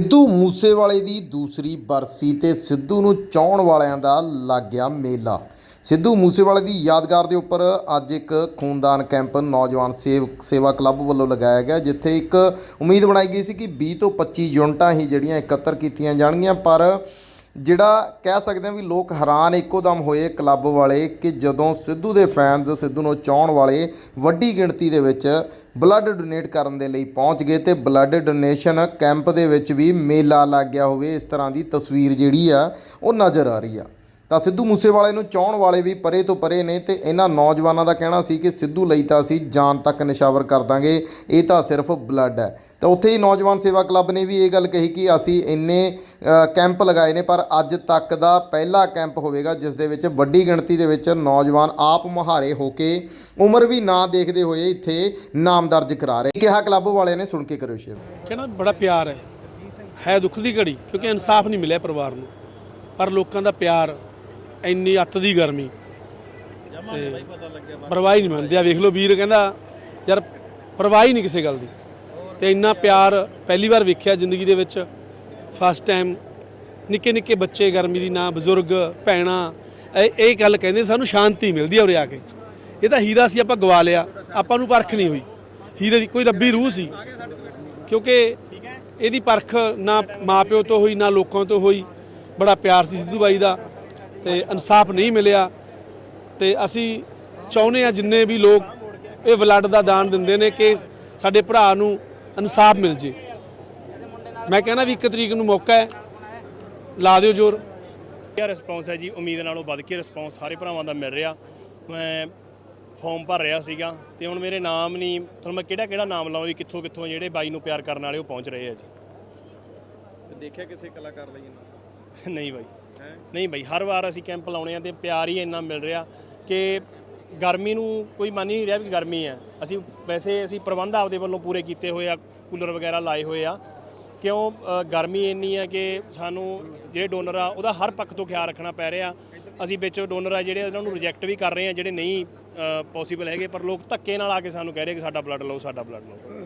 ਸਿੱਧੂ ਮੂਸੇਵਾਲੇ ਦੀ ਦੂਸਰੀ ਬਰਸੀ ਤੇ ਸਿੱਧੂ ਨੂੰ ਚਾਹਣ ਵਾਲਿਆਂ ਦਾ ਲੱਗ ਮੇਲਾ। ਸਿੱਧੂ ਮੂਸੇਵਾਲੇ ਦੀ ਯਾਦਗਾਰ ਦੇ ਉੱਪਰ ਅੱਜ ਇੱਕ ਖੂਨਦਾਨ ਕੈਂਪ ਨੌਜਵਾਨ ਸੇਵ ਸੇਵਾ ਕਲੱਬ ਵੱਲੋਂ ਲਗਾਇਆ ਗਿਆ, ਜਿੱਥੇ ਇੱਕ ਉਮੀਦ ਬਣਾਈ ਗਈ ਸੀ ਕਿ 20 ਤੋਂ 25 ਯੂਨਿਟਾਂ ਹੀ ਜਿਹੜੀਆਂ ਇਕੱਤਰ ਕੀਤੀਆਂ ਜਾਣਗੀਆਂ, ਪਰ ਜਿਹੜਾ ਕਹਿ ਸਕਦੇ ਹਾਂ ਵੀ ਲੋਕ ਹੈਰਾਨ ਇੱਕੋ ਦਮ ਹੋਏ ਕਲੱਬ ਵਾਲੇ ਕਿ ਜਦੋਂ ਸਿੱਧੂ ਦੇ ਫੈਨਸ ਸਿੱਧੂ ਨੂੰ ਚਾਹਣ ਵਾਲੇ ਵੱਡੀ ਗਿਣਤੀ ਦੇ ਵਿੱਚ ਬਲੱਡ ਡੋਨੇਟ ਕਰਨ ਦੇ ਲਈ ਪਹੁੰਚ ਗਏ ਤੇ ਬਲੱਡ ਡੋਨੇਸ਼ਨ ਕੈਂਪ ਦੇ ਵਿੱਚ ਵੀ ਮੇਲਾ ਲੱਗ ਗਿਆ ਹੋਵੇ, ਇਸ ਤਰ੍ਹਾਂ ਦੀ ਤਸਵੀਰ ਜਿਹੜੀ ਆ, ਉਹ ਨਜ਼ਰ ਆ ਰਹੀ ਆ। ਤਾਂ ਸਿੱਧੂ ਮੂਸੇਵਾਲੇ ਨੂੰ ਚਾਹਣ ਵਾਲੇ ਵੀ ਪਰੇ ਤੋਂ ਪਰੇ ਨੇ ਤੇ ਇਹਨਾਂ ਨੌਜਵਾਨਾਂ ਦਾ ਕਹਿਣਾ ਸੀ ਕਿ ਸਿੱਧੂ ਲਈ ਤਾਂ ਅਸੀਂ ਜਾਨ ਤੱਕ ਨਿਸ਼ਾਵਰ ਕਰ ਦਾਂਗੇ, ਇਹ ਤਾਂ ਸਿਰਫ ਬਲੱਡ ਹੈ। ਤਾਂ ਉੱਥੇ ਹੀ ਨੌਜਵਾਨ ਸੇਵਾ ਕਲੱਬ ਨੇ ਵੀ ਇਹ ਗੱਲ ਕਹੀ ਕਿ ਅਸੀਂ ਇੰਨੇ ਕੈਂਪ ਲਗਾਏ ਨੇ, ਪਰ ਅੱਜ ਤੱਕ ਦਾ ਪਹਿਲਾ ਕੈਂਪ ਹੋਵੇਗਾ, ਜਿਸ ਦੇ ਵਿੱਚ ਵੱਡੀ ਗਿਣਤੀ ਦੇ ਵਿੱਚ ਨੌਜਵਾਨ ਆਪ ਮੁਹਾਰੇ ਹੋ ਕੇ ਉਮਰ ਵੀ ਨਾ ਦੇਖਦੇ ਹੋਏ ਇੱਥੇ ਨਾਮ ਦਰਜ ਕਰਾ ਰਹੇ ਕਿਹਾ ਕਲੱਬ ਵਾਲਿਆਂ ਨੇ, ਸੁਣ ਕੇ ਕਰਿਓ ਸ਼ੇਅਰ। ਕਹਿੰਦਾ ਬੜਾ ਪਿਆਰ ਹੈ। ਹੈ ਦੁੱਖ ਦੀ ਘੜੀ, ਕਿਉਂਕਿ ਇਨਸਾਫ ਨਹੀਂ ਮਿਲਿਆ ਪਰਿਵਾਰ ਨੂੰ। ਪਰ ਲੋਕਾਂ ਦਾ ਪਿਆਰ ਇੰਨੀ ਅੱਤ ਦੀ ਗਰਮੀ। ਤੇ ਪਰਵਾਹ ਨਹੀਂ ਮੰਨਦੇ। ਆ ਵੇਖ ਲਓ ਵੀਰ ਕਹਿੰਦਾ ਯਾਰ ਪਰਵਾਹ ਨਹੀਂ ਕਿਸੇ ਗੱਲ ਦੀ। ਤੇ ਇੰਨਾ ਪਿਆਰ ਪਹਿਲੀ ਵਾਰ ਵੇਖਿਆ ਜ਼ਿੰਦਗੀ ਦੇ ਵਿੱਚ। ਫਸਟ ਟਾਈਮ ਨਿੱਕੇ ਨਿੱਕੇ ਬੱਚੇ ਗਰਮੀ ਦੀ ਨਾ ਬਜ਼ੁਰਗ ਭੈਣਾ ਇਹ ਇਹ ਗੱਲ ਕਹਿੰਦੇ ਸਾਨੂੰ ਸ਼ਾਂਤੀ ਮਿਲਦੀ ਆ ਉਰੇ ਆ ਕੇ। ਇਹ ਤਾਂ ਹੀਰਾ ਸੀ ਆਪਾਂ ਗਵਾ ਲਿਆ। ਆਪਾਂ ਨੂੰ ਪਰਖ ਨਹੀਂ ਹੋਈ। ਹੀਰੇ ਦੀ ਕੋਈ ਰੱਬੀ ਰੂਹ ਸੀ। ਕਿਉਂਕਿ ਇਹਦੀ ਪਰਖ ਨਾ ਮਾਪਿਓ ਤੋਂ ਹੋਈ ਨਾ ਲੋਕਾਂ ਤੋਂ ਹੋਈ। ਬੜਾ ਪਿਆਰ ਸੀ ਸਿੱਧੂ ਬਾਈ ਦਾ। ਤੇ ਇਨਸਾਫ ਨਹੀਂ ਮਿਲਿਆ ਤੇ ਅਸੀਂ ਚਾਹੁੰਦੇ ਆ ਜਿੰਨੇ ਵੀ ਲੋਕ ਇਹ ਬਲੱਡ ਦਾ ਦਾਨ ਦਿੰਦੇ ਨੇ ਕਿ ਸਾਡੇ ਭਰਾ ਨੂੰ ਇਨਸਾਫ ਮਿਲ ਜੇ। ਮੈਂ ਕਹਿੰਦਾ ਵੀ ਇੱਕ ਤਰੀਕ ਨੂੰ ਮੌਕਾ ਹੈ। ਲਾ ਦਿਓ ਜ਼ੋਰ। ਵਧੀਆ ਰਿਸਪੌਂਸ ਹੈ ਜੀ? ਉਮੀਦ ਨਾਲੋਂ ਵੱਧ ਕੇ ਰਿਸਪੌਂਸ ਸਾਰੇ ਭਰਾਵਾਂ ਦਾ ਮਿਲ ਰਿਹਾ। ਮੈਂ ਫਾਰਮ ਭਰ ਰਿਹਾ ਸੀਗਾ ਤੇ ਹੁਣ ਮੇਰੇ ਨਾਮ ਨਹੀਂ ਤੁਹਾਨੂੰ ਮੈਂ ਕਿਹੜਾ ਕਿਹੜਾ ਨਾਮ ਲਾਵਾਂ ਵੀ ਕਿੱਥੋਂ ਕਿੱਥੋਂ ਜਿਹੜੇ ਬਾਈ ਨੂੰ ਪਿਆਰ ਕਰਨ ਵਾਲੇ ਉਹ ਪਹੁੰਚ ਰਹੇ ਆ ਜੀ। ਦੇਖਿਆ ਕਿਸੇ ਕਲਾਕਾਰ ਲਈ ਨਹੀਂ ਬਾਈ। ਨਹੀਂ ਬਈ, ਹਰ ਵਾਰ ਅਸੀਂ ਕੈਂਪ ਲਾਉਣੇ ਆ ਤੇ ਪਿਆਰ ਹੀ ਇੰਨਾ ਮਿਲ ਰਿਹਾ ਕਿ ਗਰਮੀ ਨੂੰ ਕੋਈ ਮੰਨ ਹੀ ਨਹੀਂ ਰਿਹਾ ਵੀ ਗਰਮੀ ਹੈ। ਅਸੀਂ ਵੈਸੇ ਅਸੀਂ ਪ੍ਰਬੰਧ ਆਪਦੇ ਵੱਲੋਂ ਪੂਰੇ ਕੀਤੇ ਹੋਏ ਆ, ਕੂਲਰ ਵਗੈਰਾ ਲਾਏ ਹੋਏ ਆ। ਕਿਉਂ ਗਰਮੀ ਇੰਨੀ ਹੈ ਕਿ ਸਾਨੂੰ ਜਿਹੜੇ ਡੋਨਰ ਆ, ਉਹਦਾ ਹਰ ਪੱਖ ਤੋਂ ਖਿਆਲ ਰੱਖਣਾ ਪੈ ਰਿਹਾ। ਅਸੀਂ ਵਿੱਚ ਡੋਨਰ ਆ ਜਿਹੜੇ ਉਹਨਾਂ ਨੂੰ ਰਿਜੈਕਟ ਵੀ ਕਰ ਰਹੇ ਆ, ਜਿਹੜੇ ਨਹੀਂ ਪੋਸੀਬਲ ਹੈਗੇ, ਪਰ ਲੋਕ ਧੱਕੇ ਨਾਲ ਆ ਕੇ ਸਾਨੂੰ ਕਹਿ ਰਹੇ ਕਿ ਸਾਡਾ ਬਲੱਡ ਲਓ, ਸਾਡਾ ਬਲੱਡ ਲਓ।